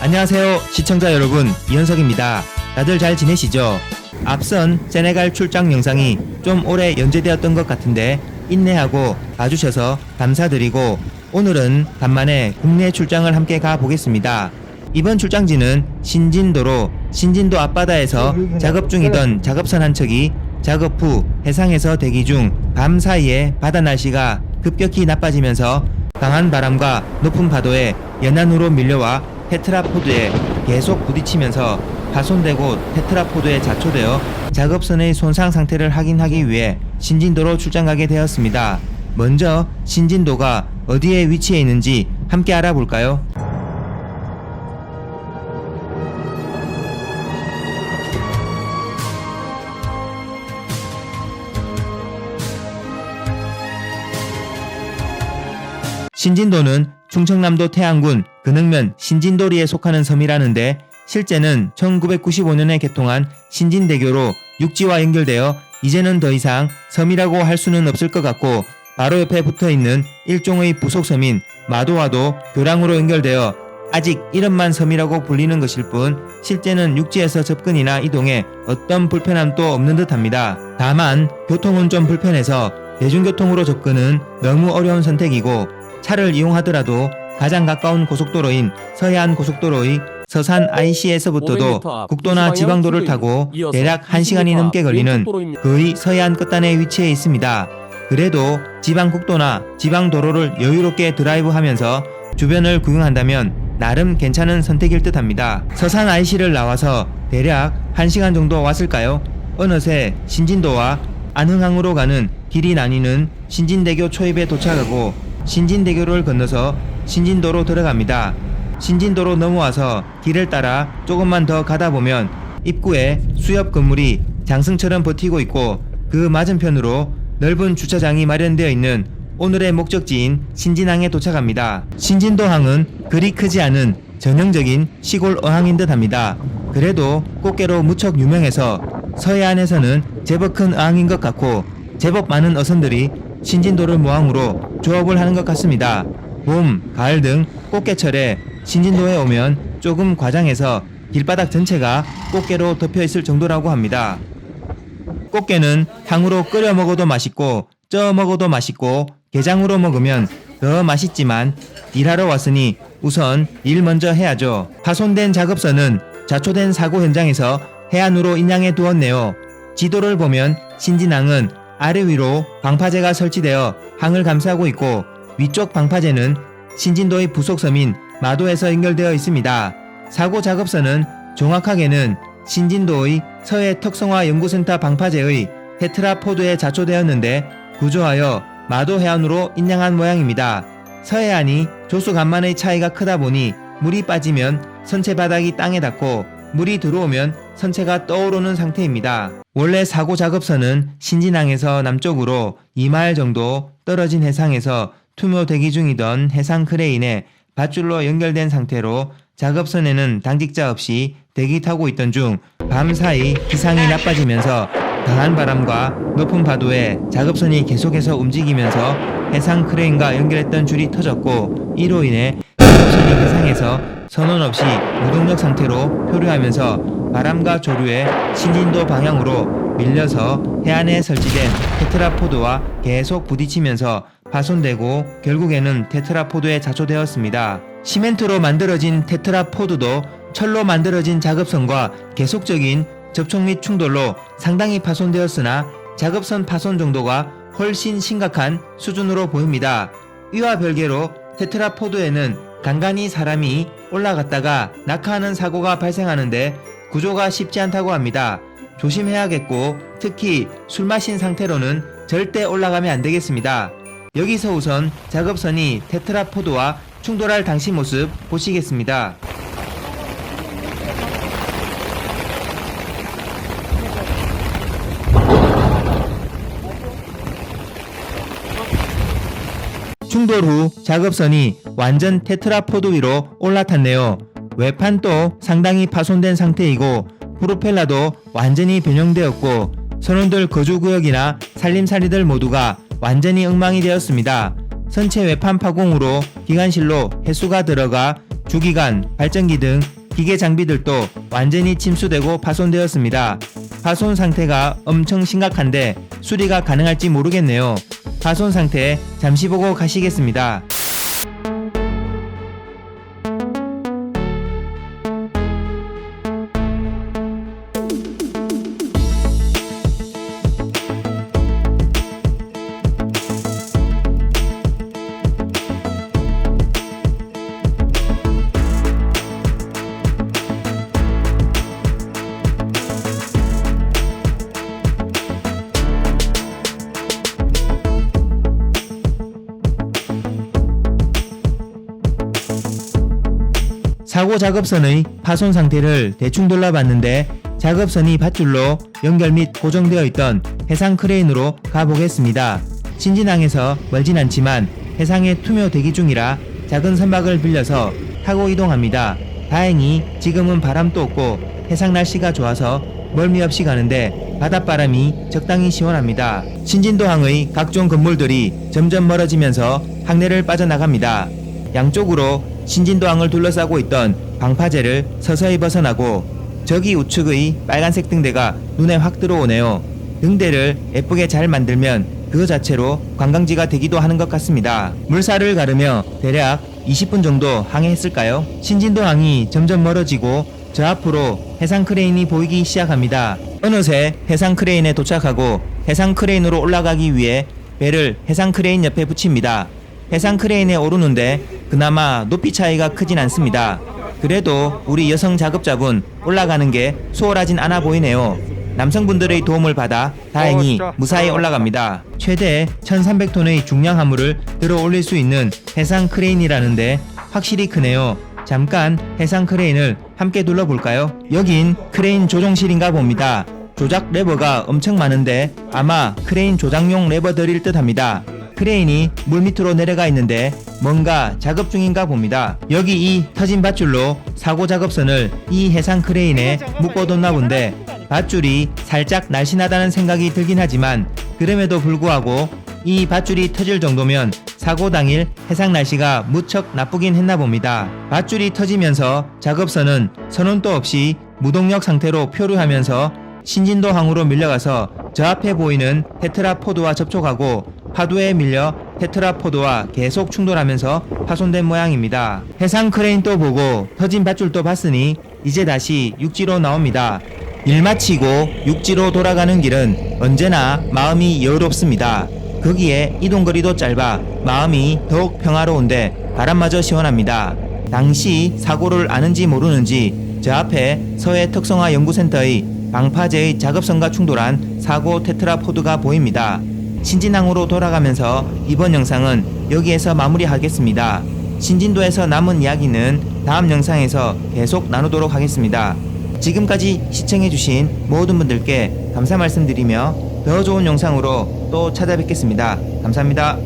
안녕하세요 시청자 여러분 이현석입니다. 다들 잘 지내시죠? 앞선 세네갈 출장 영상이 좀 오래 연재되었던 것 같은데 인내하고 봐주셔서 감사드리고 오늘은 간만에 국내 출장을 함께 가보겠습니다. 이번 출장지는 신진도로 신진도 앞바다에서 작업 중이던 작업선 한 척이 작업 후 해상에서 대기 중 밤 사이에 바다 날씨가 급격히 나빠지면서 강한 바람과 높은 파도에 연안으로 밀려와 테트라포드에 계속 부딪히면서 파손되고 테트라포드에 자초되어 작업선의 손상 상태를 확인하기 위해 신진도로 출장 가게 되었습니다. 먼저 신진도가 어디에 위치해 있는지 함께 알아볼까요? 신진도는 충청남도 태안군 근흥면 신진도리에 속하는 섬이라는데 실제는 1995년에 개통한 신진대교로 육지와 연결되어 이제는 더 이상 섬이라고 할 수는 없을 것 같고 바로 옆에 붙어 있는 일종의 부속섬인 마도와도 교량으로 연결되어 아직 이름만 섬이라고 불리는 것일 뿐 실제는 육지에서 접근이나 이동에 어떤 불편함도 없는 듯합니다. 다만 교통은 좀 불편해서 대중교통으로 접근은 너무 어려운 선택이고 차를 이용하더라도 가장 가까운 고속도로인 서해안 고속도로의 서산 IC에서부터도 500m 앞 국도나 지방도를. 타고 대략 1시간이 25m 넘게 걸리는. 거의 서해안 끝단에 위치해 있습니다. 그래도 지방 국도나 지방 도로를 여유롭게 드라이브하면서 주변을 구경한다면 나름 괜찮은 선택일 듯 합니다. 서산 IC를 나와서 대략 1시간 정도 왔을까요? 어느새 신진도와 안흥항으로 가는 길이 나뉘는 신진대교 초입에 도착하고 신진대교를 건너서 신진도로 들어갑니다. 신진도로 넘어와서 길을 따라 조금만 더 가다 보면 입구에 수협 건물이 장승처럼 버티고 있고 그 맞은편으로 넓은 주차장이 마련되어 있는 오늘의 목적지인 신진항에 도착합니다. 신진도항은 그리 크지 않은 전형적인 시골 어항인 듯 합니다. 그래도 꽃게로 무척 유명해서 서해안에서는 제법 큰 어항인 것 같고 제법 많은 어선들이 신진도를 모항으로 조업을 하는 것 같습니다. 봄, 가을 등 꽃게철에 신진도에 오면 조금 과장해서 길바닥 전체가 꽃게로 덮여 있을 정도라고 합니다. 꽃게는 탕으로 끓여 먹어도 맛있고 쪄 먹어도 맛있고 게장으로 먹으면 더 맛있지만 일하러 왔으니 우선 일 먼저 해야죠. 파손된 작업선은 자초된 사고 현장에서 해안으로 인양해 두었네요. 지도를 보면 신진항은 아래 위로 방파제가 설치되어 항을 감싸고 있고 위쪽 방파제는 신진도의 부속섬인 마도에서 연결되어 있습니다. 사고 작업선은 정확하게는 신진도의 서해 특성화 연구센터 방파제의 테트라포드에 자초되었는데 구조하여 마도 해안으로 인양한 모양입니다. 서해안이 조수 간만의 차이가 크다 보니 물이 빠지면 선체 바닥이 땅에 닿고 물이 들어오면 선체가 떠오르는 상태입니다. 원래 사고 작업선은 신진항에서 남쪽으로 2마일 정도 떨어진 해상에서 투묘 대기 중이던 해상 크레인에 밧줄로 연결된 상태로 작업선에는 당직자 없이 대기 타고 있던 중 밤사이 기상이 나빠지면서 강한 바람과 높은 파도에 작업선이 계속해서 움직이면서 해상 크레인과 연결했던 줄이 터졌고 이로 인해 작업선이 해상에서 선원 없이 무동력 상태로 표류하면서 바람과 조류에 신진도 방향으로 밀려서 해안에 설치된 테트라포드와 계속 부딪히면서 파손되고 결국에는 테트라포드에 자초되었습니다. 시멘트로 만들어진 테트라포드도 철로 만들어진 작업선과 계속적인 접촉 및 충돌로 상당히 파손되었으나 작업선 파손 정도가 훨씬 심각한 수준으로 보입니다. 이와 별개로 테트라포드에는 간간히 사람이 올라갔다가 낙하하는 사고가 발생하는데 구조가 쉽지 않다고 합니다. 조심해야겠고 특히 술 마신 상태로는 절대 올라가면 안 되겠습니다. 여기서 우선 작업선이 테트라포드와 충돌할 당시 모습 보시겠습니다. 충돌 후 작업선이 완전 테트라포드 위로 올라탔네요. 외판도 상당히 파손된 상태이고 프로펠러도 완전히 변형되었고 선원들 거주구역이나 살림살이들 모두가 완전히 엉망이 되었습니다. 선체 외판 파공으로 기관실로 해수가 들어가 주기관, 발전기 등 기계 장비들도 완전히 침수되고 파손되었습니다. 파손 상태가 엄청 심각한데 수리가 가능할지 모르겠네요. 파손 상태 잠시 보고 가시겠습니다. 사고 작업선의 파손 상태를 대충 돌려봤는데 작업선이 밧줄로 연결 및 고정되어 있던 해상 크레인으로 가보겠습니다. 신진항에서 멀진 않지만 해상에 투며 대기 중이라 작은 선박을 빌려서 타고 이동합니다. 다행히 지금은 바람도 없고 해상 날씨가 좋아서 멀미 없이 가는데 바닷바람이 적당히 시원합니다. 신진도항의 각종 건물들이 점점 멀어지면서 항내를 빠져나갑니다. 양쪽으로 신진도항을 둘러싸고 있던 방파제를 서서히 벗어나고 저기 우측의 빨간색 등대가 눈에 확 들어오네요. 등대를 예쁘게 잘 만들면 그 자체로 관광지가 되기도 하는 것 같습니다. 물살을 가르며 대략 20분 정도 항해했을까요? 신진도 항이 점점 멀어지고 저 앞으로 해상 크레인이 보이기 시작합니다. 어느새 해상 크레인에 도착하고 해상 크레인으로 올라가기 위해 배를 해상 크레인 옆에 붙입니다. 해상 크레인에 오르는데 그나마 높이 차이가 크진 않습니다. 그래도 우리 여성 작업자분 올라가는 게 수월하진 않아 보이네요. 남성분들의 도움을 받아 다행히 무사히 올라갑니다. 최대 1300톤의 중량 화물을 들어 올릴 수 있는 해상 크레인이라는데 확실히 크네요. 잠깐 해상 크레인을 함께 둘러볼까요? 여긴 크레인 조종실인가 봅니다. 조작 레버가 엄청 많은데 아마 크레인 조작용 레버 들일 듯 합니다. 크레인이 물 밑으로 내려가 있는데 뭔가 작업 중인가 봅니다. 여기 이 터진 밧줄로 사고 작업선을 이 해상 크레인에 묶어뒀나 본데 밧줄이 살짝 날씬하다는 생각이 들긴 하지만 그럼에도 불구하고 이 밧줄이 터질 정도면 사고 당일 해상 날씨가 무척 나쁘긴 했나 봅니다. 밧줄이 터지면서 작업선은 선원도 없이 무동력 상태로 표류하면서 신진도 항으로 밀려가서 저 앞에 보이는 테트라포드와 접촉하고 파도에 밀려 테트라포드와 계속 충돌하면서 파손된 모양입니다. 해상 크레인도 보고 터진 밧줄도 봤으니 이제 다시 육지로 나옵니다. 일 마치고 육지로 돌아가는 길은 언제나 마음이 여유롭습니다. 거기에 이동거리도 짧아 마음이 더욱 평화로운데 바람마저 시원합니다. 당시 사고를 아는지 모르는지 저 앞에 서해 특성화 연구센터의 방파제의 작업선과 충돌한 사고 테트라포드가 보입니다. 신진항으로 돌아가면서 이번 영상은 여기에서 마무리하겠습니다. 신진도에서 남은 이야기는 다음 영상에서 계속 나누도록 하겠습니다. 지금까지 시청해주신 모든 분들께 감사 말씀드리며 더 좋은 영상으로 또 찾아뵙겠습니다. 감사합니다.